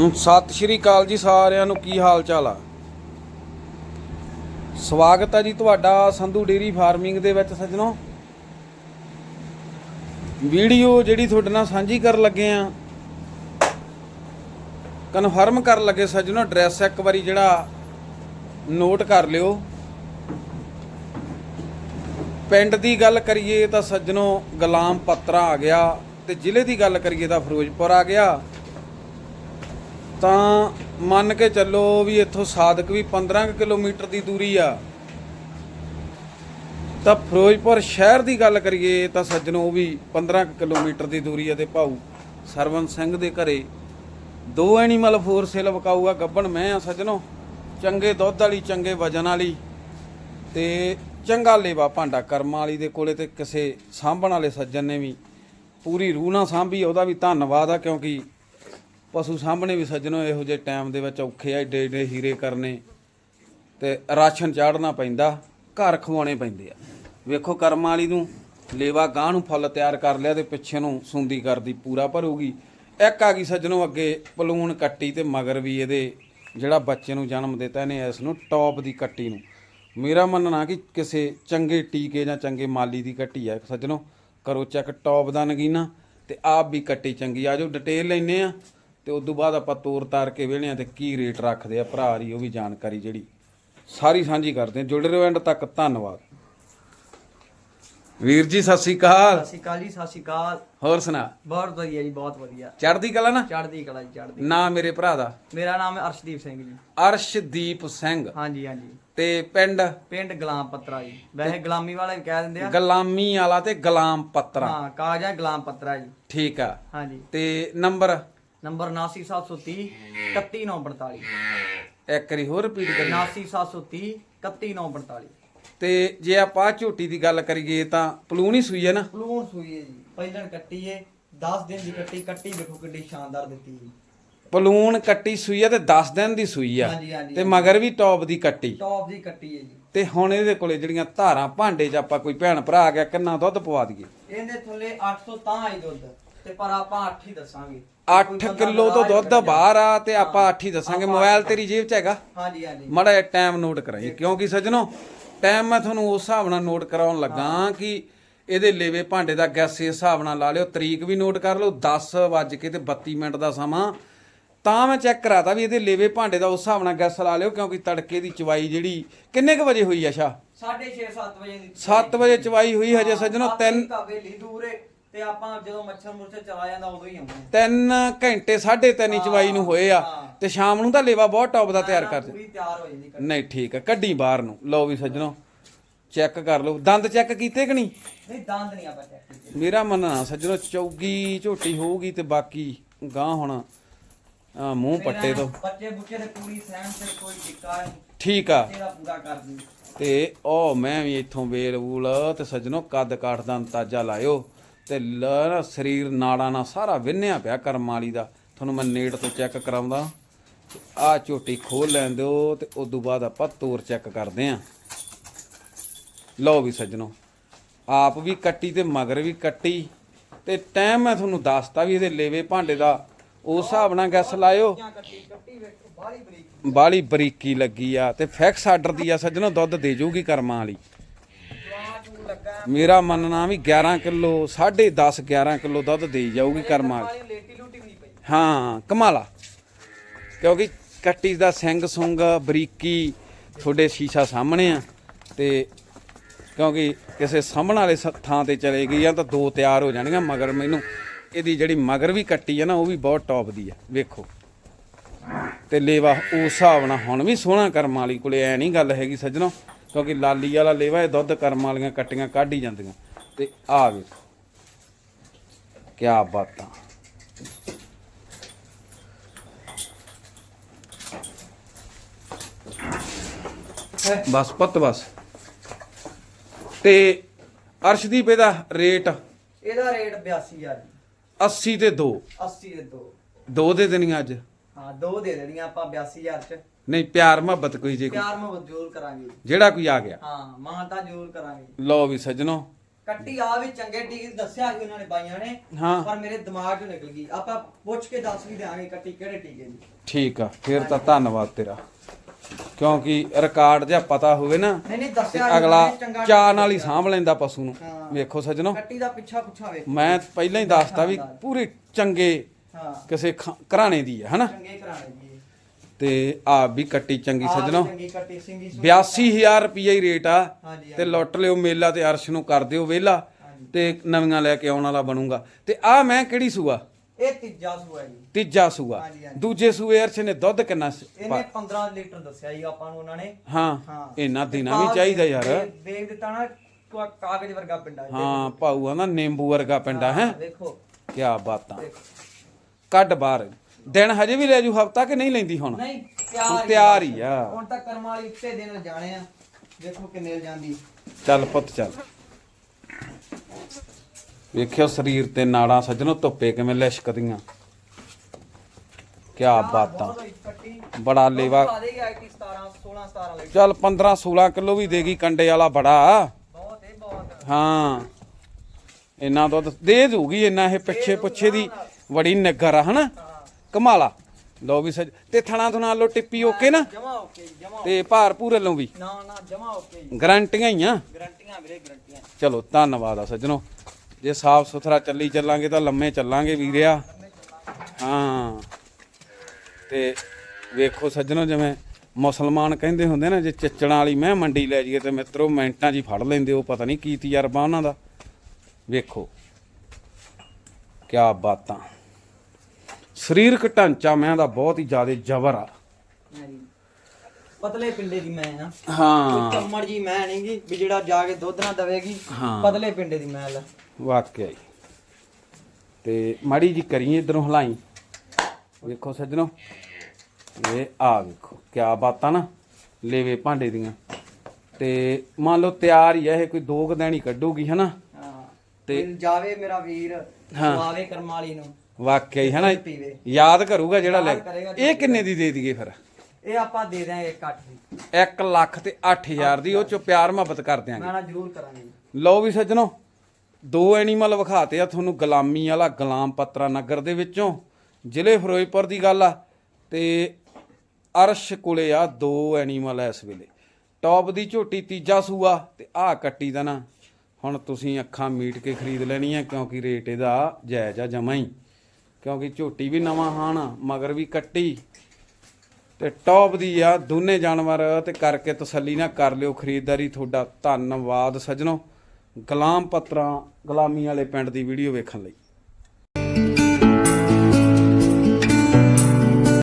ਸਤਿ ਸ਼੍ਰੀ ਅਕਾਲ ਜੀ ਸਾਰਿਆਂ ਨੂੰ, ਕੀ ਹਾਲ ਚਾਲ ਆ? ਸਵਾਗਤ ਹੈ ਜੀ ਤੁਹਾਡਾ ਸੰਧੂ ਡੇਰੀ ਫਾਰਮਿੰਗ ਦੇ ਵਿੱਚ ਸੱਜਣੋ। ਵੀਡੀਓ ਜਿਹੜੀ ਤੁਹਾਡੇ ਨਾਲ ਸਾਂਝੀ ਕਰਨ ਲੱਗੇ ਆ ਕਨਫਰਮ ਕਰਨ ਲੱਗੇ ਸੱਜਣੋ ਐਡਰੈਸ ਇੱਕ ਵਾਰੀ ਜਿਹੜਾ ਨੋਟ ਕਰ ਲਿਓ। ਪਿੰਡ ਦੀ ਗੱਲ ਕਰੀਏ ਤਾਂ ਸੱਜਣੋ, ਗੁਲਾਮ ਪੱਤਰਾ ਆ ਗਿਆ ਤੇ ਜ਼ਿਲ੍ਹੇ ਦੀ ਗੱਲ ਕਰੀਏ ਤਾਂ ਫਿਰੋਜ਼ਪੁਰ ਆ ਗਿਆ। ਤਾਂ ਮੰਨ ਕੇ ਚੱਲੋ ਵੀ ਇੱਥੋਂ ਸਾਦਕ ਵੀ 15 ਕੁ ਕਿਲੋਮੀਟਰ ਦੀ ਦੂਰੀ ਆ। ਤਾਂ ਫਿਰੋਜ਼ਪੁਰ ਸ਼ਹਿਰ ਦੀ ਗੱਲ ਕਰੀਏ ਤਾਂ ਸੱਜਣੋ ਉਹ ਵੀ 15 ਕੁ ਕਿਲੋਮੀਟਰ ਦੀ ਦੂਰੀ ਆ ਤੇ ਭਾਊ ਸਰਵਨ ਸਿੰਘ ਦੇ ਘਰੇ। ਦੋ ਐਨੀਮਲ ਫੋਰ ਸੇਲ ਵਿਕਾਊਗਾ ਗੱਬਣ ਮੈਂ ਆ ਸੱਜਣੋ, ਚੰਗੇ ਦੁੱਧ ਵਾਲੀ, ਚੰਗੇ ਵਜਨ ਵਾਲੀ ਤੇ ਚੰਗਾ ਲੇਵਾ ਭਾਂਡਾ ਕਰਮਾਂ ਵਾਲੀ ਦੇ ਕੋਲੇ ਤੇ ਕਿਸੇ ਸਾਂਭਣ ਵਾਲੇ ਸੱਜਣ ਨੇ ਵੀ ਪੂਰੀ ਰੂਹ ਨਾਲ ਸਾਂਭੀ, ਉਹਦਾ ਵੀ ਧੰਨਵਾਦ ਆ ਕਿਉਂਕਿ ਪਸ਼ੂ ਸਾਹਮਣੇ ਵੀ ਸੱਜਣੋ, ਇਹੋ ਜਿਹੇ ਟਾਈਮ ਦੇ ਵਿੱਚ ਔਖੇ ਆ, ਏਡੇ ਏਡੇ ਹੀਰੇ ਕਰਨੇ। ਤੇ ਰਾਸ਼ਨ ਚਾੜਨਾ ਪੈਂਦਾ, ਘਰ ਖਵਾਉਣੇ ਪੈਂਦੇ ਆ। ਵੇਖੋ ਕਰਮਾਂ ਵਾਲੀ ਨੂੰ, ਲੇਵਾ ਗਾਂ ਨੂੰ ਫੁੱਲ ਤਿਆਰ ਕਰ ਲਿਆ ਤੇ ਪਿੱਛੇ ਨੂੰ ਸੁੰਦੀ ਕਰਦੀ, ਪੂਰਾ ਭਰੂਗੀ। ਇੱਕ ਆ ਗਈ ਸੱਜਣੋ ਅੱਗੇ ਪਲੂਣ ਕੱਟੀ ਤੇ ਮਗਰ ਵੀ ਇਹਦੇ ਜਿਹੜਾ ਬੱਚੇ ਨੂੰ ਜਨਮ ਦਿੱਤਾ ਨੇ ਇਸ ਨੂੰ ਟੌਪ ਦੀ ਕੱਟੀ ਨੂੰ। ਮੇਰਾ ਮੰਨਣਾ ਕਿ ਕਿਸੇ ਚੰਗੇ ਟੀਕੇ ਜਾਂ ਚੰਗੇ ਮਾਲੀ ਦੀ ਕੱਟੀ ਆ। ਸੱਜਣੋ, ਕਰੋ ਚੈੱਕ ਟੌਪ ਦਾ ਨਗੀਨਾ ਤੇ ਆਪ ਵੀ ਕੱਟੀ ਚੰਗੀ। ਆ ਜੋ ਡਿਟੇਲ ਲੈਨੇ ਆ। ਤੇ ਉਸ ਤੋਂ ਬਾਅਦ ਆਪਾਂ ਤੋਰ ਤਾਰ ਕੇ ਵੇਹਣੇ ਆ ਤੇ ਕੀ ਰੇਟ ਰੱਖਦੇ ਆ ਭਰਾ ਦੀ ਉਹ ਵੀ ਜਾਣਕਾਰੀ ਜਿਹੜੀ। ਸਾਰੀ ਸਾਂਝੀ ਕਰਦੇ ਆ। ਜੁੜੇ ਰਹੋ ਐਂਡ ਤੱਕ ਧੰਨਵਾਦ। ਵੀਰ ਜੀ ਸਤਿ ਸ੍ਰੀ ਅਕਾਲ। ਸਤਿ ਸ਼੍ਰੀ ਅਕਾਲ ਜੀ ਸਤਿ ਸ਼੍ਰੀ ਅਕਾਲ। ਹੋਰ ਸੁਣਾ। ਬਹੁਤ ਵਧੀਆ ਜੀ ਬਹੁਤ ਵਧੀਆ। ਚੜ੍ਹਦੀ ਕਲਾ ਨਾ? ਚੜ੍ਹਦੀ ਕਲਾ ਜੀ ਚੜ੍ਹਦੀ। ਨਾਂ ਮੇਰੇ ਭਰਾ ਦਾ? ਮੇਰਾ ਨਾਮ ਹੈ ਅਰਸ਼ਦੀਪ ਸਿੰਘ ਜੀ। ਅਰਸ਼ਦੀਪ ਸਿੰਘ। ਹਾਂਜੀ ਹਾਂਜੀ। ਤੇ ਪਿੰਡ? ਪਿੰਡ ਗੁਲਾਮ ਪੱਤਰਾ ਜੀ। ਵੈਸੇ ਗੁਲਾਮੀ ਵਾਲੇ ਵੀ ਕਹਿ ਦਿੰਦੇ ਆ। ਗੁਲਾਮੀ ਵਾਲਾ ਤੇ ਗੁਲਾਮ ਪੱਤਰਾ। ਹਾਂ ਕਾਗਜ਼ਾ ਗੁਲਾਮ ਪੱਤਰਾ ਜੀ। ਠੀਕ ਆ। ਹਾਂਜੀ। ਤੇ ਨੰਬਰ? ਨੰਬਰ 89730 31945 ਇੱਕ ਵਾਰੀ ਹੋਰ ਰਿਪੀਟ ਕਰੀ 89730 31945 ਤੇ ਜੇ ਆਪਾਂ ਝੋਟੀ ਦੀ ਗੱਲ ਕਰੀਏ ਤਾਂ ਪਲੂਣ ਹੀ ਸੂਈ ਹੈ ਨਾ? ਪਲੂਣ ਸੂਈ ਹੈ ਜੀ। ਪਹਿਲਣ ਕੱਟੀ ਏ 10 ਦਿਨ ਦੀ ਕੱਟੀ ਕੱਟੀ ਵੇਖੋ ਕਿੱਡੀ ਸ਼ਾਨਦਾਰ ਦਿੱਤੀ ਜੀ। ਪਲੂਣ ਕੱਟੀ ਸੂਈ ਆ ਤੇ 10 ਦਿਨ ਦੀ ਸੂਈ ਆ। ਹਾਂਜੀ, ਹਾਂਜੀ, ਤੇ ਮਗਰ ਵੀ ਟੌਪ ਦੀ ਕੱਟੀ। ਟੌਪ ਦੀ ਕੱਟੀ ਹੈ ਜੀ। ਤੇ ਹੁਣ ਇਹਦੇ ਕੋਲੇ ਜਿਹੜੀਆਂ ਧਾਰਾਂ ਭਾਂਡੇ 'ਚ ਆਪਾਂ ਕੋਈ ਭੈਣ ਭਰਾ ਆ ਗਿਆ ਕਿੰਨਾ ਦੁੱਧ ਪਵਾ ਦਈਏ? ਇਹਦੇ ਥੱਲੇ 800 ਤਾਂ ਆਈ ਦੁੱਧ। ਤੇ ਪਰ ਆਪਾਂ 8 ਹੀ ਦੱਸਾਂਗੇ। 8 ਕਿਲੋ ਤੋਂ ਦੁੱਧ ਬਾਹਰ ਆ ਤੇ ਆਪਾਂ 8 ਹੀ ਦੱਸਾਂਗੇ। ਮੋਬਾਈਲ ਤੇਰੀ ਜੇਬ 'ਚ ਹੈਗਾ? ਹਾਂਜੀ ਹਾਂਜੀ। ਮੜਾ ਟਾਈਮ ਨੋਟ ਕਰਾਈ ਕਿਉਂਕਿ ਸੱਜਣੋ ਟਾਈਮ ਮੈਂ ਤੁਹਾਨੂੰ ਉਸ ਹਿਸਾਬ ਨਾਲ ਨੋਟ ਕਰਾਉਣ ਲੱਗਾ ਕਿ ਇਹਦੇ ਲੇਵੇ ਭਾਂਡੇ ਦਾ ਗੈਸ ਇਸ ਹਿਸਾਬ ਨਾਲ ਲਾ ਲਿਓ। ਤਰੀਕ ਵੀ ਨੋਟ ਕਰ ਲਓ। 10 ਵੱਜ ਕੇ ਤੇ 32 ਮਿੰਟ ਦਾ ਸਮਾਂ। ਤਾਂ ਮੈਂ ਚੈੱਕ ਕਰਾਤਾ ਵੀ ਇਹਦੇ ਲੇਵੇ ਭਾਂਡੇ ਦਾ ਉਸ ਹਿਸਾਬ ਨਾਲ ਗੈਸ ਲਾ ਲਿਓ ਕਿਉਂਕਿ ਤੜਕੇ ਦੀ ਚਵਾਈ ਜਿਹੜੀ ਕਿੰਨੇ ਕੁ ਵਜੇ ਹੋਈ ਆ ਸ਼ਾ 6:30 7 ਵਜੇ ਦੀ 7 ਵਜੇ ਚਵਾਈ ਹੋਈ ਹਜੇ ਸੱਜਣੋ ਤਿੰਨ ਹਵੇਲੀ ਦੂਰ ਤੇ ਆਪਾਂ ਜਦੋਂ ਮੱਛਰ ਮੁਰਛਰ ਚਲਾ ਜਾਂਦਾ ਉਦੋਂ ਹੀ ਆਉਂਦੇ ਤਿੰਨ ਘੰਟੇ ਸਾਢੇ ਤਿੰਨ ਹੀ ਚਵਾਈ ਨੂੰ ਹੋਏ ਆ। ਤੇ ਸ਼ਾਮ ਨੂੰ ਤਾਂ ਲੇਵਾ ਬਹੁਤ ਟੌਪ ਦਾ ਤਿਆਰ ਕਰ ਪੂਰੀ ਤਿਆਰ ਹੋ ਜਾਂਦੀ ਕੱਟੀ। ਨਹੀਂ ਠੀਕ ਆ ਕੱਢੀ ਬਾਹਰ ਨੂੰ। ਲਓ ਵੀ ਸੱਜਣੋ ਚੈੱਕ ਕਰ ਲਓ। ਦੰਦ ਚੈੱਕ ਕੀਤੇ ਕਿ ਨਹੀਂ? ਨਹੀਂ ਦੰਦ ਨਹੀਂ ਆਪਾਂ ਚੈੱਕ ਕੀਤੇ। ਮੇਰਾ ਮੰਨਣਾ ਸੱਜਣੋ ਚੌਗੀ ਝੋਟੀ ਹੋਊਗੀ ਤੇ ਬਾਕੀ ਗਾਂ ਹੁਣ। ਆਹ ਮੂੰਹ ਪੱਟੇ ਤੋਂ। ਬੱਚੇ ਬੁੱਚੇ ਦੇ ਪੂਰੀ ਸਹਿਣ ਤੇ ਕੋਈ ਟਿੱਕਾ ਨਹੀਂ। ਠੀਕ ਆ। ਤੇਰਾ ਪੂਰਾ ਕਰਦੀ ਤੇ ਉਹ ਮੈਂ ਵੀ ਇੱਥੋਂ ਵੇਲ ਵੂਲ ਤੇ ਸੱਜਣੋ ਕੱਦ ਕਾਠ ਦਾ ਅੰਤਾਜ਼ਾ ਲਾਇਓ। ਤੇ ਲ- ਨਾ ਸਰੀਰ ਨਾੜਾਂ ਨਾਲ ਸਾਰਾ ਵਿੰਨਿਆ ਪਿਆ ਕਰਮ ਵਾਲੀ ਦਾ। ਤੁਹਾਨੂੰ ਮੈਂ ਨੇੜ ਤੋਂ ਚੈੱਕ ਕਰਾਉਂਦਾ। ਆ ਝੋਟੀ ਖੋਲ ਲੈਣ ਦਿਓ ਤੇ ਉਸ ਤੋਂ ਬਾਅਦ ਆਪਾਂ ਤੋਰ ਚੈੱਕ ਕਰਦੇ ਆਂ ਲਓ ਵੀ ਸੱਜਣੋ, ਆਪ ਵੀ ਕੱਟੀ ਤੇ ਮਗਰ ਵੀ ਕੱਟੀ। ਤੇ ਟਾਈਮ ਮੈਂ ਤੁਹਾਨੂੰ ਦੱਸਤਾ ਵੀ ਇਹਦੇ ਲੇਵੇ ਭਾਂਡੇ ਦਾ, ਉਸ ਹਿਸਾਬ ਨਾਲ ਗੈਸ ਲਾਇਓ। ਕੱਟੀ ਬਾਲੀ ਬਰੀਕੀ ਲੱਗੀ ਆ ਤੇ ਫੈਕਸ ਆਰਡਰ ਦੀ ਆ ਸੱਜਣੋ, ਦੁੱਧ ਦੇ ਜੂਗੀ ਕਰਮਾਂ ਵਾਲੀ। ਮੇਰਾ ਮੰਨਣਾ ਵੀ 11 ਕਿਲੋ 10.5 11 ਕਿਲੋ ਦੁੱਧ ਦੇ ਜਾਊਗੀ ਕਰਮਾਂ ਹਾਂ ਕਮਾਲਾ। ਕਿਉਂਕਿ ਕੱਟੀ ਦਾ ਸਿੰਘ ਸੁੰਗ ਬਰੀਕੀ ਤੁਹਾਡੇ ਸ਼ੀਸ਼ਾ ਸਾਹਮਣੇ ਆ ਤੇ ਕਿਉਂਕਿ ਕਿਸੇ ਸਾਹਮਣ ਵਾਲੇ ਥਾਂ ਤੇ ਚਲੇ ਗਈ ਆ ਤਾਂ ਦੋ ਤਿਆਰ ਹੋ ਜਾਣੀਆਂ ਮਗਰ ਮੈਨੂੰ। ਇਹਦੀ ਜਿਹੜੀ ਮਗਰ ਵੀ ਕੱਟੀ ਆ ਨਾ ਉਹ ਵੀ ਬਹੁਤ ਟੌਪ ਦੀ ਆ। ਵੇਖੋ। ਤੇ ਲੇਵਾ ਉਸ ਹਿਸਾਬ ਨਾਲ ਹੁਣ ਵੀ ਸੋਹਣਾ ਕਰਮ ਵਾਲੀ ਕੋਲੇ ਐ ਨਹੀਂ ਗੱਲ ਹੈਗੀ ਸੱਜਣੋ। ਕਿਉਂਕਿ ਲਾਲੀ ਵਾਲਾ ਲੇਵਾ ਇਹ ਦੁੱਧ ਕਰਮ ਵਾਲੀਆਂ ਕੱਟੀਆਂ ਕੱਢ ਹੀ ਜਾਂਦੀਆਂ। ਤੇ ਆ ਵੇਖੋ। ਕੀ ਬਾਤਾਂ। ਬਸ ਪੁੱਤ ਬਸ। ਤੇ ਅਰਸ਼ਦੀਪ ਇਹਦਾ ਰੇਟ? ਇਹਦਾ ਰੇਟ 82000 ਜੀ 80 ਤੇ 2 80 ਦੇ ਦੋ। ਦੋ ਦੇ ਦੇਣੀਆਂ ਅੱਜ? ਹਾਂ ਦੋ ਦੇ ਦੇਣੀਆਂ ਆਪਾਂ 82000 ਚ। ਨਹੀਂ ਪਿਆਰ ਮੁਹੱਬਤ ਕੋਈ ਜੇ ਕੋਈ। ਪਿਆਰ ਮੁਹੱਬਤ ਜ਼ਰੂਰ ਕਰਾਂਗੇ ਜਿਹੜਾ ਕੋਈ ਆ ਗਿਆ। ਹਾਂ ਮਾਨਤਾ ਜ਼ਰੂਰ ਕਰਾਂਗੇ। ਲਓ ਵੀ ਸੱਜਣੋ। ਕੱਟੀ ਆ ਵੀ ਚੰਗੇ ਟੀਕੇ ਦੱਸਿਆ ਸੀ ਉਹਨਾਂ ਨੇ ਬਾਈਆਂ ਨੇ ਹਾਂ। ਪਰ ਮੇਰੇ ਦਿਮਾਗ 'ਚੋਂ ਨਿਕਲ ਗਈ। ਆਪਾਂ ਪੁੱਛ ਕੇ ਦੱਸ ਵੀ ਦਿਆਂਗੇ ਕੱਟੀ ਕਿਹੜੇ ਟੀਕੇ ਦੀ। ਠੀਕ ਆ ਫਿਰ ਤਾਂ ਧੰਨਵਾਦ ਤੇਰਾ। ਕਿਉਂਕਿ ਰਿਕਾਰਡ ਜਿਹਾ ਪਤਾ ਹੋਵੇ ਨਾ ਨਹੀਂ ਨਹੀਂ ਤੇ ਦੱਸਿਆ ਅਗਲਾ ਚਾਹ ਨਾਲ ਹੀ। ਸਾਂਭ ਲੈਂਦਾ ਪਸ਼ੂ ਨੂੰ। ਹਾਂ। ਵੇਖੋ ਸੱਜਣੋ। ਕੱਟੀ ਦਾ ਪਿੱਛਾ ਪੁੱਛਾ ਵੇਖ। ਮੈਂ ਪਹਿਲਾਂ ਹੀ ਦੱਸਤਾ ਵੀ ਪੂਰੀ ਚੰਗੇ ਹਾਂ। ਕਿਸੇ ਘਰਾਣੇ ਦੀ ਹੈ ਹਨਾ? ਚੰਗੇ ਘਰਾਣੇ ਦੀ। ਤੇ ਆ ਵੀ ਕੱਟੀ ਚੰਗੀ ਸੱਜਣੋ। ਚੰਗੀ ਕੱਟੀ ਸੂਈ। 82000 ਰੁਪਈਆ ਹੀ ਰੇਟ ਆ। ਹਾਂਜੀ, ਤੇ ਲੁੱਟ ਲਿਓ ਮੇਲਾ ਤੇ ਅਰਸ਼ ਨੂੰ ਕਰ ਦਿਓ ਵਿਹਲਾ। ਤੇ ਨਵੀਆਂ ਲੈ ਕੇ ਆਉਣ ਵਾਲਾ ਬਣੂਗਾ। ਤੇ ਆ ਮੈਂ ਕਿਹੜੀ ਸੂਆ? ਇਹ ਤੀਜਾ ਸੂਆ ਜੀ। ਤੀਜਾ ਸੂਆ। ਹਾਂਜੀ, ਹਾਂਜੀ। ਦੂਜੇ ਸੂਏ ਅਰਸ਼ ਨੇ ਦੁੱਧ ਕਿੰਨਾ ਸ- ਇਹਨੇ ਪਾ- 15 ਲੀਟਰ ਦੱਸਿਆ ਜੀ ਆਪਾਂ ਨੂੰ ਉਹਨਾਂ ਨੇ। ਹਾਂ ਹਾਂ। ਤੇ ਦਿਨਾ ਵੀ ਚਾਹੀਦਾ ਯਾਰ। ਦਿੱਤਾ ਨਾ ਕਾ- ਕਾਗਜ਼ ਵਰਗਾ ਪਿੰਡਾ ਜੀ। ਹਾਂ ਭਾਊ ਆਂਦਾ ਨਿੰਬੂ ਵਰਗਾ ਪਿੰਡਾ ਹੈ। ਹਾਂ, ਵੇਖੋ ਕੀ ਬਾਤਾਂ। ਦੇਖੋ। ਕੱਢ ਬਾਹਰ। ਦਿਨ ਹਜੇ ਵੀ ਲੈ ਜੂ ਹਫਤਾ ਕਿ ਨਹੀਂ ਲੈਂਦੀ ਹੁਣ? ਨਹੀਂ ਤਿਆਰ। ਹੀ ਆ। ਹੁਣ ਤਾਂ ਕਰਮ ਵਾਲੀ ਉੱਤੇ ਦਿਨ ਜਾਣੇ ਆ। ਵੇਖੋ ਕਿੰਨੇ ਜਾਂਦੀ। ਚੱਲ ਪੁੱਤ ਚੱਲ। ਵੇਖਿਓ ਸਰੀਰ ਤੇ ਨਾੜਾਂ ਸੱਜਣੋ ਧੁੱਪੇ ਕਿਵੇਂ ਲਿਸ਼ਕਦੀਆਂ ਕੀ ਬਾਤਾਂ। ਬੜਾ ਲੇਵਾ ਪਾ ਦੇਗਾ ਆਈਟੀ 17 16 17 ਲੀਟਰ। ਚੱਲ 15 16 ਕਿਲੋ ਵੀ ਦੇਗੀ ਕੰਡੇ ਵਾਲਾ ਬੜਾ। ਬਹੁਤ ਇਹ ਬਹੁਤ। ਹਾਂ। ਇੰਨਾ ਦੁੱਧ ਦੇ ਦੂਗੀ ਇੰਨਾ ਇਹ ਪਿੱਛੇ ਪੁੱਛੇ ਦੀ ਬੜੀ ਨਿੱਗਰ ਆ ਹਨਾ? ਕਮਾਲਾ। ਲੋ ਵੀ ਸੱਜ ਤੇ ਥਣਾ ਥਣਾ ਲੋ ਟਿੱਪੀ ਓਕੇ ਨਾ? ਜਮਾ ਓਕੇ ਜਮਾ ਤੇ ਭਾਰ ਪੂਰੇ ਲੋ ਵੀ। ਨਾ ਨਾ ਜਮਾ ਓਕੇ ਗਰੰਟੀਆਂ ਹੀ ਆ। ਗਰੰਟੀਆਂ ਵੀਰੇ ਗਰੰਟੀਆਂ। ਚਲੋ ਧੰਨਵਾਦ ਆ ਸੱਜਣੋ। ਜੇ ਸਾਫ਼ ਸੁਥਰਾ ਚੱਲੀ ਚੱਲਾਂਗੇ ਤਾਂ ਲੰਮੇ ਚੱਲਾਂਗੇ ਵੀਰਿਆ। ਹਾਂ। ਤੇ ਵੇਖੋ ਸੱਜਣੋ ਜਿਵੇਂ ਮੁਸਲਮਾਨ ਕਹਿੰਦੇ ਹੁੰਦੇ ਨਾ ਜੇ ਚੱਚਣਾ ਵਾਲੀ ਮੈਂ ਮੰਡੀ ਲੈ ਜਾਈਏ ਤੇ ਮਿੱਤਰੋ ਮਿੰਟਾਂ 'ਚ ਹੀ ਫੜ ਲੈਂਦੇ ਉਹ ਪਤਾ ਨਹੀਂ ਕੀ ਤਜਰਬਾ ਉਹਨਾਂ ਦਾ। ਵੇਖੋ। ਕਿਆ ਬਾਤਾਂ। ਸਰੀਰਕ ਢਾਂਚਾ ਮੈਂ ਦਾ ਬਹੁਤ ਹੀ ਜ਼ਿਆਦਾ ਜ਼ਬਰ ਆ। ਪਤਲੇ ਪਿੰਡੇ ਦੀ ਮੈਂ ਆ। ਹਾਂ। ਚੰਮੜ ਜੀ ਮੈਂ ਨਹੀਂਗੀ ਵੀ ਜਿਹੜਾ ਜਾ ਕੇ ਦੁੱਧ ਨਾ ਦਵੇਗੀ। ਪਤਲੇ ਪਿੰਡੇ ਦੀ ਮੈਂ ਲੈ। ਵਾਕਿਆ ਹੀ ਤੇ ਮਾੜੀ ਜੀ ਕਰੀਏ ਇਧਰੋਂ ਹਲਾਈ। ਵੇਖੋ ਸੱਜਣੋ। ਇਹ ਆ ਵੇਖੋ ਕਿਆ ਬਾਤਾਂ ਨਾ ਲੇਵੇ ਭਾਂਡੇ ਦੀਆਂ। ਤੇ ਮੰਨ ਲਓ ਤਿਆਰ ਹੀ ਇਹ ਕੋਈ ਦੋ ਕੁ ਦਿਨ ਹੀ ਕੱਢੂਗੀ ਹਨਾ? ਹਾਂ। ਤੇ- ਜਾਵੇ ਮੇਰਾ ਵੀਰ। ਆਵੇ ਕਰਮ ਵਾਲੀ ਨੂੰ। ਵਾਕਿਆ ਹੀ ਹਨਾ? ਪੀਵੇ। ਯਾਦ ਕਰੂਗਾ ਜਿਹੜਾ ਲੈ ਕਰੇਗਾ ਇਹ ਕਿੰਨੇ ਦੀ ਦੇ ਦਈਏ ਫਿਰ? ਇਹ ਆਪਾਂ ਦੇ ਦਿਆਂਗੇ ਇਕੱਠ ਦੀ। 1 ਲੱਖ ਤੇ 8000 ਦੀ ਉਹ ਚ ਪਿਆਰ ਮੁਹੱਬਤ ਕਰ ਦਿਆਂਗੇ। ਨਾ ਜ਼ਰੂਰ ਕਰਾਂਗੇ। ਲਓ ਵੀ ਸੱਜਣੋ ਦੋ ਐਨੀਮਲ ਵਿਖਾਤੇ ਆ ਤੁਹਾਨੂੰ ਗੁਲਾਮੀ ਵਾਲਾ ਗੁਲਾਮ ਪੱਤਰਾ ਨਗਰ ਦੇ ਵਿੱਚੋਂ ਜ਼ਿਲ੍ਹੇ ਫਿਰੋਜ਼ਪੁਰ ਦੀ ਗੱਲ ਆ ਤੇ ਅਰਸ਼ ਕੋਲੇ ਆ ਦੋ ਐਨੀਮਲ ਇਸ ਵੇਲੇ। ਟੌਪ ਦੀ ਝੋਟੀ ਤੀਜਾ ਸੂਆ ਤੇ ਆਹ ਕੱਟੀ ਦਾ ਨਾ। ਹੁਣ ਤੁਸੀਂ ਅੱਖਾਂ ਮੀਟ ਕੇ ਖਰੀਦ ਲੈਣੀ ਆ ਕਿਉਂਕਿ ਰੇਟ ਇਹਦਾ ਜਾਇਜ਼ ਆ ਜਮਾਂ ਹੀ। ਕਿਉਂਕਿ ਝੋਟੀ ਵੀ ਨਵਾਂ ਹਾਣ, ਮਗਰ ਵੀ ਕੱਟੀ। ਤੇ ਟੌਪ ਦੀ ਆ ਦੋਨੇ ਜਾਨਵਰ, ਤੇ ਕਰਕੇ ਤਸੱਲੀ ਨਾ ਕਰ ਲਿਓ ਖਰੀਦਦਾਰੀ। ਤੁਹਾਡਾ ਧੰਨਵਾਦ ਸੱਜਣੋ। ਗੁਲਾਮ ਪੱਤਰਾਂ, ਗੁਲਾਮੀ ਵਾਲੇ ਪਿੰਡ ਦੀ ਵੀਡੀਓ ਵੇਖਣ ਲਈ।